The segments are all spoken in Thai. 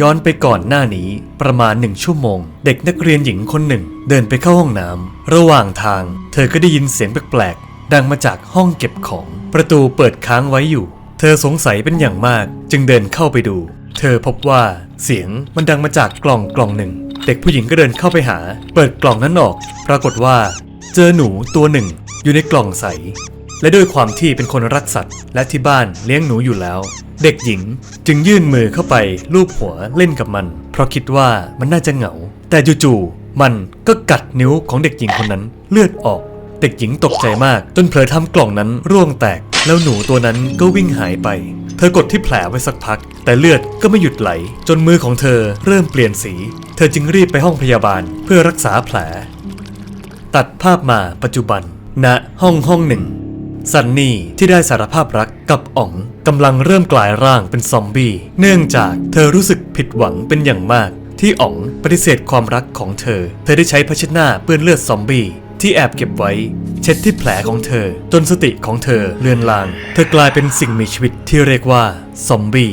ย้อนไปก่อนหน้านี้ประมาณหนึ่งชั่วโมง เด็กนักเรียนหญิงคนหนึ่ง เดินไปเข้าห้องน้ำระหว่างทาง เธอก็ได้ยินเสียงแปลกๆดังมาจากห้องเก็บของ ประตูเปิดค้างไว้อยู่ เธอสงสัยเป็นอย่างมาก จึงเดินเข้าไปดู เธอพบว่าเสียงมันดังมาจากกล่องกล่องหนึ่ง เด็กผู้หญิงก็เดินเข้าไปหา เปิดกล่องนั้นออก ปรากฏว่า เจอหนูตัวหนึ่ง อยู่ในกล่องใส และด้วยความที่เป็นคนรักสัตว์ และที่บ้านเลี้ยงหนูอยู่แล้ว เด็กหญิงจึงยื่นมือเข้าไปลูบหัวเล่นกับมัน เพราะคิดว่ามันน่าจะเหงา แต่จู่ๆมันก็กัดนิ้วของเด็กหญิงคนนั้นเลือดออก เด็กหญิงตกใจมาก จนเผลอทำกล่องนั้นร่วงแตก แล้วหนูตัวนั้นก็วิ่งหายไป เธอกดที่แผลไว้สักพัก แต่เลือดก็ไม่หยุดไหล จนมือของเธอเริ่มเปลี่ยนสี เธอจึงรีบไปห้องพยาบาลเพื่อรักษาแผล ตัดภาพมาปัจจุบันณห้องห้องหนึ่ง ซันนี่ที่ได้สารภาพรักกับอ๋องกำลังเริ่มกลายร่างเป็นซอมบี้ เนื่องจากเธอรู้สึกผิดหวังเป็นอย่างมาก ที่อ๋องปฏิเสธความรักของเธอ เธอได้ใช้ผ้าเช็ดหน้าเปื้อนเลือดซอมบี้ที่แอบเก็บไว้ เช็ดที่แผลของเธอ จนสติของเธอเลือนลาง เธอกลายเป็นสิ่งมีชีวิตที่เรียกว่าซอมบี้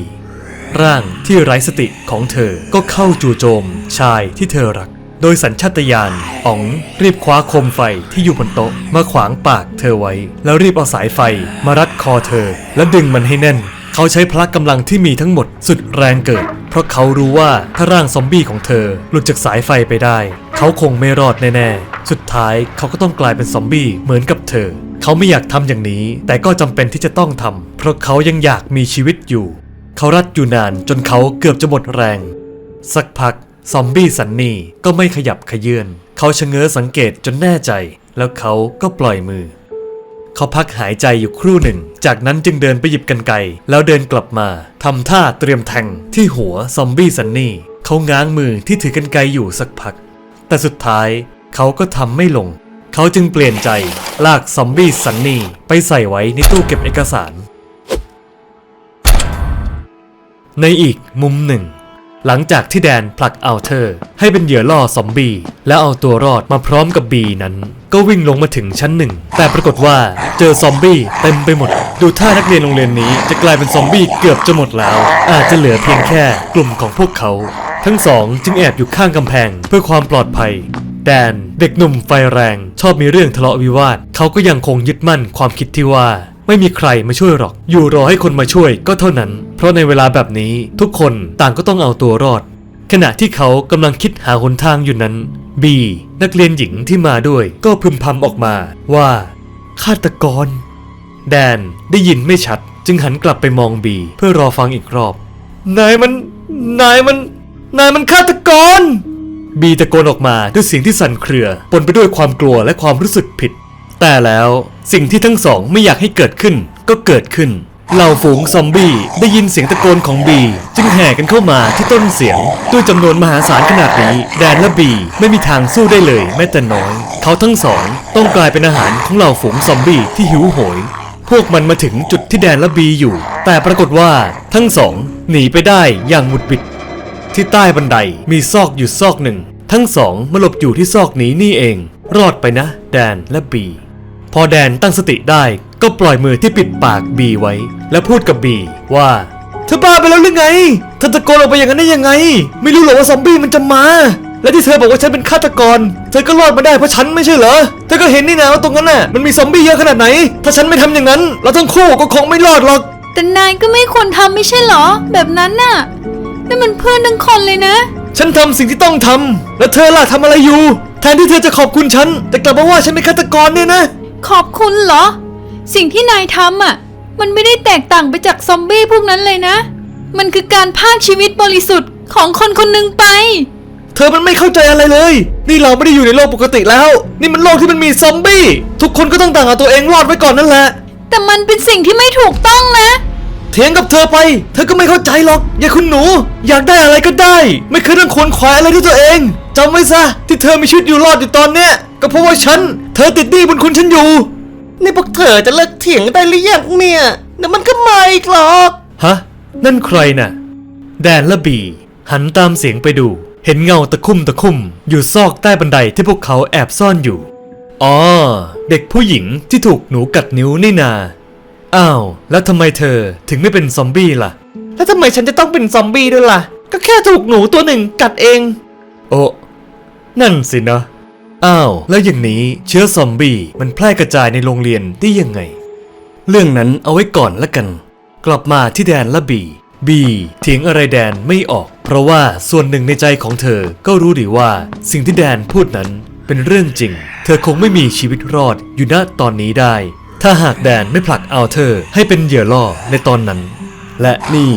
ร่างที่ไร้สติของเธอก็เข้าจู่โจมชายที่เธอรัก โดยสัญชาตญาณอ๋องรีบคว้าโคมไฟที่อยู่บนโต๊ะมาขวางปากเธอไว้ แล้วรีบเอาสายไฟมารัดคอเธอ และดึงมันให้แน่น เขาใช้พละกำลังที่มีทั้งหมดสุดแรงเกิด เพราะเขารู้ว่าถ้าร่างซอมบี้ของเธอหลุดจากสายไฟไปได้ เขาคงไม่รอดแน่ๆ สุดท้ายเขาก็ต้องกลายเป็นซอมบี้เหมือนกับเธอ เขาไม่อยากทำอย่างนี้ แต่ก็จำเป็นที่จะต้องทำเพราะเขายังอยากมีชีวิตอยู่ เขารัดอยู่นานจนเขาเกือบจะหมดแรง สักพัก ซอมบี้สันนี่ก็ไม่ขยับขยื่นเขาชะเง้อสังเกตจนแน่ใจ แล้วเขาก็ปล่อยมือ เขาพักหายใจอยู่ครู่หนึ่ง จากนั้นจึงเดินไปหยิบกันไกแล้วเดินกลับมาทำท่าเตรียมแทงที่หัวซอมบี้สันนี่เขาง้างมือที่ถือกันไกอยู่สักพัก แต่สุดท้ายเขาก็ทำไม่ลง เขาจึงเปลี่ยนใจลากซอมบี้สันนี่ไปใส่ไว้ในตู้เก็บเอกสาร ในอีกมุมหนึ่ง หลังจากที่แดนผลักเอาเธอ ให้เป็นเหยื่อล่อซอมบี้แล้วเอาตัวรอดมาพร้อมกับบีนั้น ก็วิ่งลงมาถึงชั้นหนึ่ง แต่ปรากฏว่าเจอซอมบี้เต็มไปหมด ดูท่านักเรียนโรงเรียนนี้จะกลายเป็นซอมบี้เกือบจะหมดแล้ว อาจจะเหลือเพียงแค่กลุ่มของพวกเขา ทั้งสองจึงแอบอยู่ข้างกำแพงเพื่อความปลอดภัยแดนเด็กหนุ่มไฟแรง ชอบมีเรื่องทะเลาะวิวาทเขาก็ยังคงยึดมั่นความคิดที่ว่า ไม่มีใครมาช่วยหรอก อยู่รอให้คนมาช่วยก็เท่านั้น เพราะในเวลาแบบนี้ทุกคนต่างก็ต้องเอาตัวรอด ขณะที่เขากำลังคิดหาหนทางอยู่นั้นบีนักเรียนหญิงที่มาด้วย ก็พึมพำออกมาว่าฆาตกร แดนได้ยินไม่ชัด จึงหันกลับไปมองบี เพื่อรอฟังอีกรอบ นายมัน นายมัน นายมันฆาตกร บีตะโกนออกมาด้วยเสียงที่สั่นเครือปนไปด้วยความกลัวและความรู้สึกผิด แต่แล้วสิ่งที่ทั้งสองไม่อยากให้เกิดขึ้นก็เกิดขึ้นเหล่าฝูงซอมบี้ได้ยินเสียงตะโกนของบี จึงแห่กันเข้ามาที่ต้นเสียง ด้วยจำนวนมหาศาลขนาดนี้แดนและบีไม่มีทางสู้ได้เลยแม้แต่น้อย เขาทั้งสองต้องกลายเป็นอาหารของเหล่าฝูงซอมบี้ที่หิวโหย พวกมันมาถึงจุดที่แดนและบีอยู่ แต่ปรากฏว่าทั้งสองหนีไปได้อย่างหวุดหวิด ที่ใต้บันไดมีซอกอยู่ซอกหนึ่ง ทั้งสองมาหลบอยู่ที่ซอกนี้นี่เอง รอดไปนะ แดนและบี พอแดนตั้งสติได้ก็ปล่อยมือที่ปิดปากบีไว้ และพูดกับบีว่าเธอบ้าไปแล้วหรือไงเธอตะโกนออกไปอย่างนั้นได้ยังไง ไม่รู้หรอว่าซอมบี้มันจะมา และที่เธอบอกว่าฉันเป็นฆาตกร เธอก็รอดมาได้เพราะฉันไม่ใช่เหรอ เธอก็เห็นนี่นะว่าตรงนั้นน่ะมันมีซอมบี้เยอะขนาดไหน ถ้าฉันไม่ทำอย่างนั้น เราทั้งคู่ก็คงไม่รอดหรอก แต่นายก็ไม่ควรทำไม่ใช่เหรอ แบบนั้นน่ะนั่นมันเพื่อนทั้งคนเลยนะ ฉันทำสิ่งที่ต้องทำแล้วเธอล่ะทำอะไรอยู่ แทนที่เธอจะขอบคุณฉัน แต่กลับมาว่าฉันเป็นฆาตกรเนี่ยนะ ขอบคุณเหรอ สิ่งที่นายทำอะ มันไม่ได้แตกต่างไปจากซอมบี้พวกนั้นเลยนะ มันคือการพากชีวิตบริสุทธิ์ของคนคนหนึ่งไป เธอมันไม่เข้าใจอะไรเลย นี่เราไม่ได้อยู่ในโลกปกติแล้ว นี่มันโลกที่มันมีซอมบี้ ทุกคนก็ต้องต่างเอาตัวเองรอดไว้ก่อนนั่นแหละ แต่มันเป็นสิ่งที่ไม่ถูกต้องนะ เถียงกับเธอไป เธอก็ไม่เข้าใจหรอก อย่าคุณหนู อยากได้อะไรก็ได้ ไม่เคยต้องขวนขวายอะไรด้วยตัวเองจำไว้ซะที่เธอมีชีวิตอยู่รอดอยู่ตอนเนี้ยก็เพราะว่าฉัน เธอติดหนี้บุญคุณฉันอยู่ นี่พวกเธอจะเลิกเถียงได้หรือยังเนี่ยเดี๋ยวมันก็มาอีกหรอกฮะ นั่นใครน่ะ แดนและบี หันตามเสียงไปดู เห็นเงาตะคุ่มตะคุ่ม อยู่ซอกใต้บันไดที่พวกเขาแอบซ่อนอยู่อ๋อเด็กผู้หญิงที่ถูกหนูกัดนิ้วนี่นา อ้าว แล้วทำไมเธอถึงไม่เป็นซอมบี้ล่ะ แล้วทำไมฉันจะต้องเป็นซอมบี้ด้วยล่ะ ก็แค่ถูกหนูตัวหนึ่งกัดเอง โอ้นั่นสินะ อ้าว แล้วอย่างนี้เชื้อซอมบี้มันแพร่กระจายในโรงเรียนได้ยังไง เรื่องนั้นเอาไว้ก่อนละกัน กลับมาที่แดนและบี บีเถียงอะไรแดนไม่ออก เพราะว่าส่วนหนึ่งในใจของเธอก็รู้ดีว่าสิ่งที่แดนพูดนั้นเป็นเรื่องจริง เธอคงไม่มีชีวิตรอดอยู่ณตอนนี้ได้ ถ้าหากแดนไม่ผลักเอาเธอให้เป็นเหยื่อล่อในตอนนั้น และนี่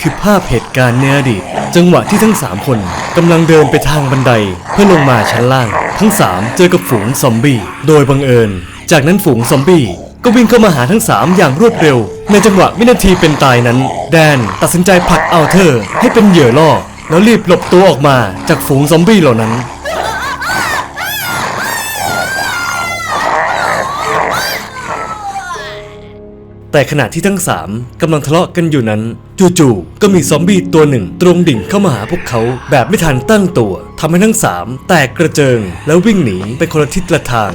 คือภาพเหตุการณ์ในอดีตจังหวะที่ทั้ง 3 คนกำลังเดินไปทางบันไดเพื่อลงมาชั้นล่าง ทั้ง 3 เจอกับฝูงซอมบี้โดยบังเอิญ จากนั้นฝูงซอมบี้ก็วิ่งเข้ามาหาทั้ง 3 อย่างรวดเร็ว ในจังหวะวินาทีเป็นตายนั้น แดนตัดสินใจผลักเอาเธอให้เป็นเหยื่อล่อแล้วรีบหลบตัวออกมาจากฝูงซอมบี้เหล่านั้น แต่ขณะที่ทั้งสามกำลังทะเลาะกันอยู่นั้น จู่ๆก็มีซอมบี้ตัวหนึ่งตรงดิ่งเข้ามาหาพวกเขาแบบไม่ทันตั้งตัวทำให้ทั้งสามแตกกระเจิง แล้ววิ่งหนีไปคนละทิศละทาง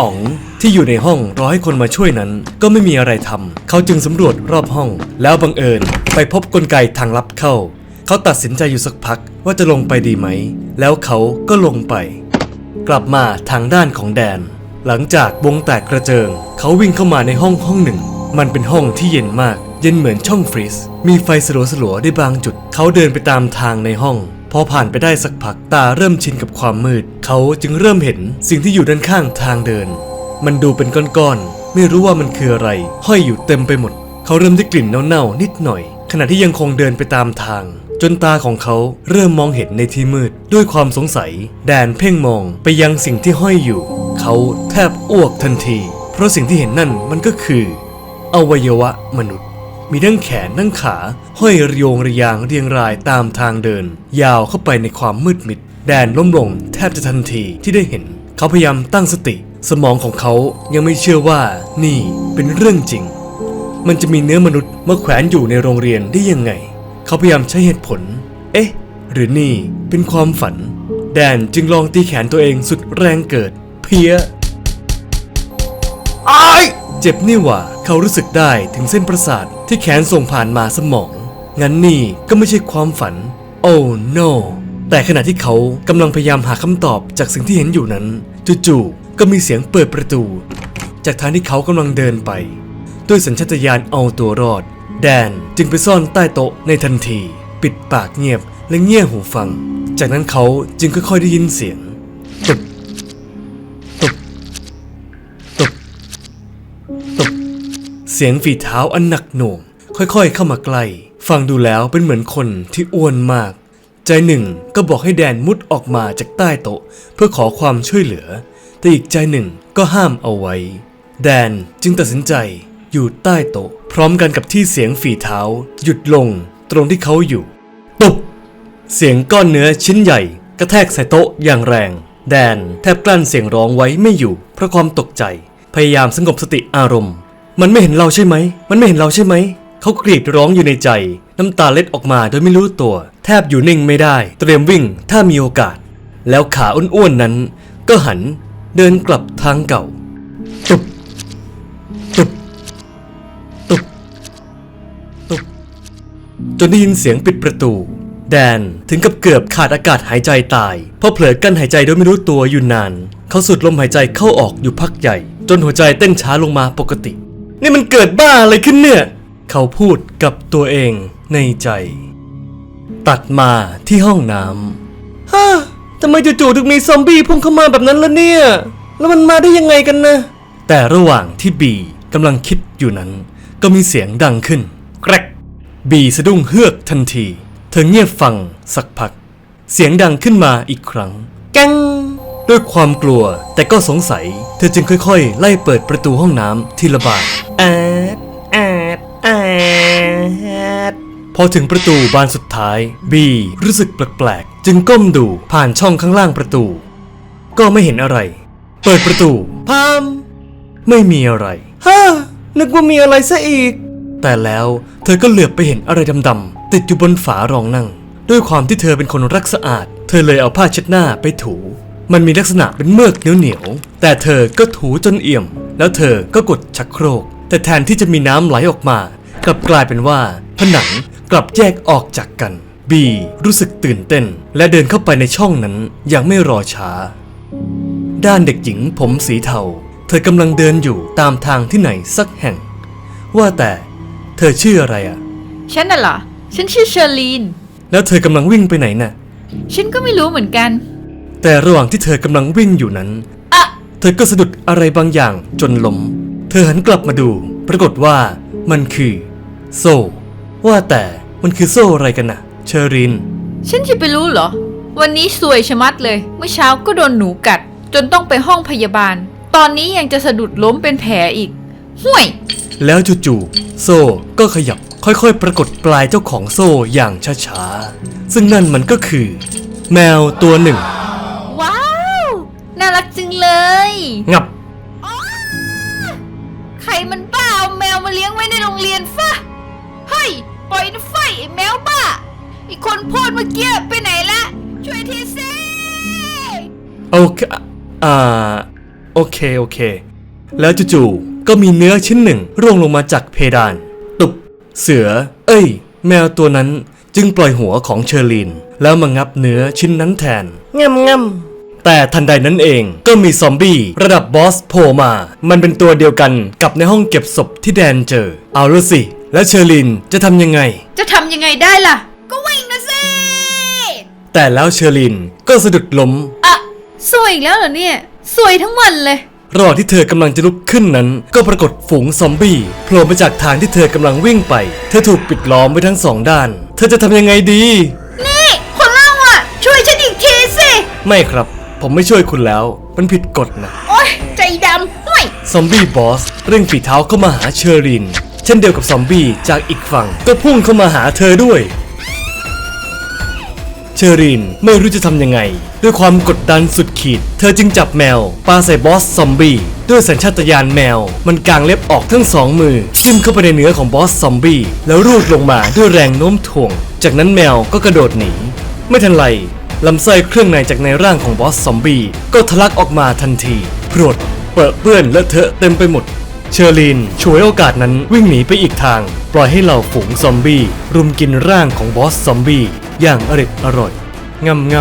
อ๋องที่อยู่ในห้องรอให้คนมาช่วยนั้น ก็ไม่มีอะไรทำเขาจึงสำรวจรอบห้อง แล้วบังเอิญ ไปพบกลไกทางลับเข้า เขาตัดสินใจอยู่สักพักว่าจะลงไปดีไหม แล้วเขาก็ลงไป กลับมาทางด้านของแดน หลังจากวงแตกกระเจิง เขาวิ่งเข้ามาในห้องห้องหนึ่ง มันเป็นห้องที่เย็นมาก เย็นเหมือนช่องฟรีซ มีไฟสลัวๆได้บางจุด เขาเดินไปตามทางในห้อง พอผ่านไปได้สักพักตาเริ่มชินกับความมืด เขาจึงเริ่มเห็นสิ่งที่อยู่ด้านข้างทางเดิน มันดูเป็นก้อนๆ ไม่รู้ว่ามันคืออะไร ห้อยอยู่เต็มไปหมด เขาเริ่มได้กลิ่นเน่าๆนิดหน่อย ขณะที่ยังคงเดินไปตามทาง จนตาของเขาเริ่มมองเห็นในที่มืด ด้วยความสงสัย แดนเพ่งมองไปยังสิ่งที่ห้อยอยู่ เขาแทบอ้วกทันที เพราะสิ่งที่เห็นนั่นมันก็คือ อวัยวะมนุษย์ มีทั้งแขนทั้งขาห้อยระโยงระยางเรียงรายตามทางเดิน ยาวเข้าไปในความมืดมิด แดนล้มลงแทบจะทันทีที่ได้เห็น เขาพยายามตั้งสติ สมองของเขายังไม่เชื่อว่า นี่เป็นเรื่องจริง มันจะมีเนื้อมนุษย์มาแขวนอยู่ในโรงเรียนได้ยังไง เขาพยายามใช้เหตุผล เอ๊ะ หรือนี่เป็นความฝัน แดนจึงลองตีแขนตัวเองสุดแรงเกิด เพี้ยไอ้าย เจ็บนี่หว่าเขารู้สึกได้ถึงเส้นประสาทที่แขนส่งผ่านมาสมอง งั้นนี่ก็ไม่ใช่ความฝัน โอ้ no แต่ขณะที่เขากำลังพยายามหาคำตอบจากสิ่งที่เห็นอยู่นั้น จู่ๆก็มีเสียงเปิดประตู จากทางที่เขากำลังเดินไป ด้วยสัญชาตญาณเอาตัวรอด แดนจึงไปซ่อนใต้โต๊ะในทันที ปิดปากเงียบและเงี่ยหูฟัง จากนั้นเขาจึงค่อยๆได้ยินเสียงตุบ ตบเสียงฝีเท้าอันหนักหน่วงค่อยๆ เข้ามาใกล้ ฟังดูแล้วเป็นเหมือนคนที่อ้วนมาก ใจหนึ่งก็บอกให้แดนมุดออกมาจากใต้โต๊ะ เพื่อขอความช่วยเหลือ แต่อีกใจหนึ่งก็ห้ามเอาไว้ แดนจึงตัดสินใจอยู่ใต้โต๊ะ พร้อมกันกับที่เสียงฝีเท้า หยุดลงตรงที่เขาอยู่ตุบเสียงก้อนเนื้อชิ้นใหญ่ กระแทกใส่โต๊ะอย่างแรง แดนแทบกลั้นเสียงร้องไว้ไม่อยู่เพราะความตกใจ ยายามสงบสติอารมณ์ มันไม่เห็นเราใช่ไหม มันไม่เห็นเราใช่ไหม เขากรีดร้องอยู่ในใจ น้ำตาเล็ดออกมาโดยไม่รู้ตัว แทบอยู่นิ่งไม่ได้ เตรียมวิ่งถ้ามีโอกาส แล้วขาอ้วนๆนั้น ก็หันเดินกลับทางเก่า ตุบ ตุบ ตุบ ตุบ จนได้ยินเสียงปิดประตู แดนถึงกับเกือบขาดอากาศหายใจตาย เพราะเผลอกั้นหายใจโดยไม่รู้ตัวอยู่นาน เขาสูดลมหายใจเข้าออกอยู่พักใหญ่ จนหัวใจเต้นช้าลงมาปกติ นี่มันเกิดบ้าอะไรขึ้นเนี่ย เขาพูดกับตัวเองในใจ ตัดมาที่ห้องน้ำฮ่าทำไมจู่ๆถึงมีซอมบี้พุ่งเข้ามาแบบนั้นล่ะเนี่ย แล้วมันมาได้ยังไงกันนะ แต่ระหว่างที่บีกำลังคิดอยู่นั้น ก็มีเสียงดังขึ้น แกรกบีสะดุ้งเฮือกทันที เธอเงียบฟังสักพัก เสียงดังขึ้นมาอีกครั้ง แกง ด้วยความกลัวแต่ก็สงสัย เธอจึงค่อยๆ ไล่เปิดประตูห้องน้ำทีละบานแอดแอดแอดพอถึงประตูบานสุดท้าย บีรู้สึกแปลกๆ จึงก้มดูผ่านช่องข้างล่างประตู ก็ไม่เห็นอะไร เปิดประตูพามไม่มีอะไรฮ่านึกว่ามีอะไรซะอีก แต่แล้วเธอก็เหลือบไปเห็นอะไรดำๆติดอยู่บนฝารองนั่ง ด้วยความที่เธอเป็นคนรักสะอาด เธอเลยเอาผ้าเช็ดหน้าไปถู มันมีลักษณะเป็นเมือกเหนียวๆ แต่เธอก็ถูจนเอี่ยม แล้วเธอก็กดชักโครก แต่แทนที่จะมีน้ำไหลออกมา กลับกลายเป็นว่า ผนังกลับแยกออกจากกัน บีรู้สึกตื่นเต้น และเดินเข้าไปในช่องนั้นอย่างไม่รอช้า ด้านเด็กหญิงผมสีเทา เธอกำลังเดินอยู่ตามทางที่ไหนสักแห่ง ว่าแต่เธอชื่ออะไรอะฉันน่ะเหรอ ฉันชื่อเชอร์ลีน แล้วเธอกำลังวิ่งไปไหนน่ะ ฉันก็ไม่รู้เหมือนกัน แต่ระหว่างที่เธอกำลังวิ่งอยู่นั้นอะเธอก็สะดุดอะไรบางอย่างจนล้ม เธอหันกลับมาดู ปรากฏว่ามันคือ โซ่ ว่าแต่มันคือโซ่อะไรกันน่ะเชอริน ฉันจะไปรู้เหรอ วันนี้สวยชะมัดเลย เมื่อเช้าก็โดนหนูกัด จนต้องไปห้องพยาบาล ตอนนี้ยังจะสะดุดล้มเป็นแผลอีก ห่วย แล้วจู่ๆโซ่ก็ขยับค่อยๆ ปรากฏปลายเจ้าของโซ่อย่างช้าๆ ซึ่งนั่นมันก็คือ แมวตัวหนึ่งว้าว น่ารักจังเลย งับ ใครมันบ้าเอาแมวมาเลี้ยงไว้ในโรงเรียนฟะเฮ้ยปล่อยนะไฟไอ้แมวบ้าไอ้คนพูดเมื่อกี้ไปไหนละ ช่วยทีสิโอเคอ่าโอเค โอเค แล้วจู่ๆก็มีเนื้อชิ้นหนึ่งร่วงลงมาจากเพดาน ตุบ เสือ เอ้ย แมวตัวนั้นจึงปล่อยหัวของเชอร์ลีน แล้วมางับเนื้อชิ้นนั้นแทนงำง แต่ทันใดนั้นเองก็มีซอมบี้ระดับบอสโผล่มา มันเป็นตัวเดียวกันกับในห้องเก็บศพที่แดนเจอ เอาละสิ แล้วเชอร์ลีนจะทำยังไง จะทำยังไงได้ล่ะ ก็วิ่งนะสิแต่แล้วเชอร์ลีนก็สะดุดล้ม อะสวยอีกแล้วเหรอเนี่ย สวยทั้งวันเลย ระหว่างที่เธอกำลังจะลุกขึ้นนั้น ก็ปรากฏฝูงซอมบี้โผล่มาจากทางที่เธอกำลังวิ่งไป เธอถูกปิดล้อมไว้ทั้งสองด้าน เธอจะทำยังไงดี นี่คนเล่าอะ ช่วยฉันอีกทีสิ ไม่ครับ ผมไม่ช่วยคุณแล้ว มันผิดกฎนะ โอ๊ย ใจดำห่วยซอมบี้บอสเร่งฝีเท้าเข้ามาหาเชอริน เช่นเดียวกับซอมบี้จากอีกฝั่ง ก็พุ่งเข้ามาหาเธอด้วย เชอรินไม่รู้จะทำยังไง ด้วยความกดดันสุดขีด เธอจึงจับแมวปาใส่บอสซอมบี้ด้วยสัญชาตญาณแมว มันกางเล็บออกทั้งสองมือจิ้มเข้าไปในเนื้อของบอสซอมบี้แล้วรูดลงมาด้วยแรงโน้มถ่วง จากนั้นแมวก็กระโดดหนีไม่ทันไร ลำไส้เครื่องในจากในร่างของบอสซอมบี้ก็ทะลักออกมาทันทีกรวดเปื้อะเปื้อนและเทอะเต็มไปหมด เชอรีนฉวยโอกาสนั้นวิ่งหนีไปอีกทาง ปล่อยให้เหล่าฝูงซอมบี้รุมกินร่างของบอสซอมบี้อย่างอร็ดอร่อยงำง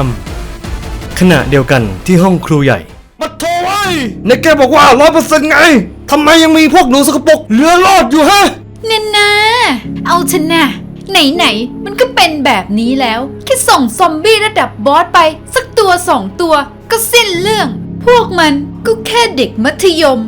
ำขณะเดียวกันที่ห้องครูใหญ่ำมาโทรไว้ในแกบอกว่าร้อยเปอร์เซ็นต์ไงทำไมยังมีพวกหนูสกปรกเหลือรอดอยู่ฮะเน่นนะเอาชนะไหนๆมันก็ เป็นแบบนี้แล้ว แค่ส่งซอมบี้ระดับบอสไป สักตัวสองตัวก็สิ้นเรื่อง พวกมันก็แค่เด็กมัธยม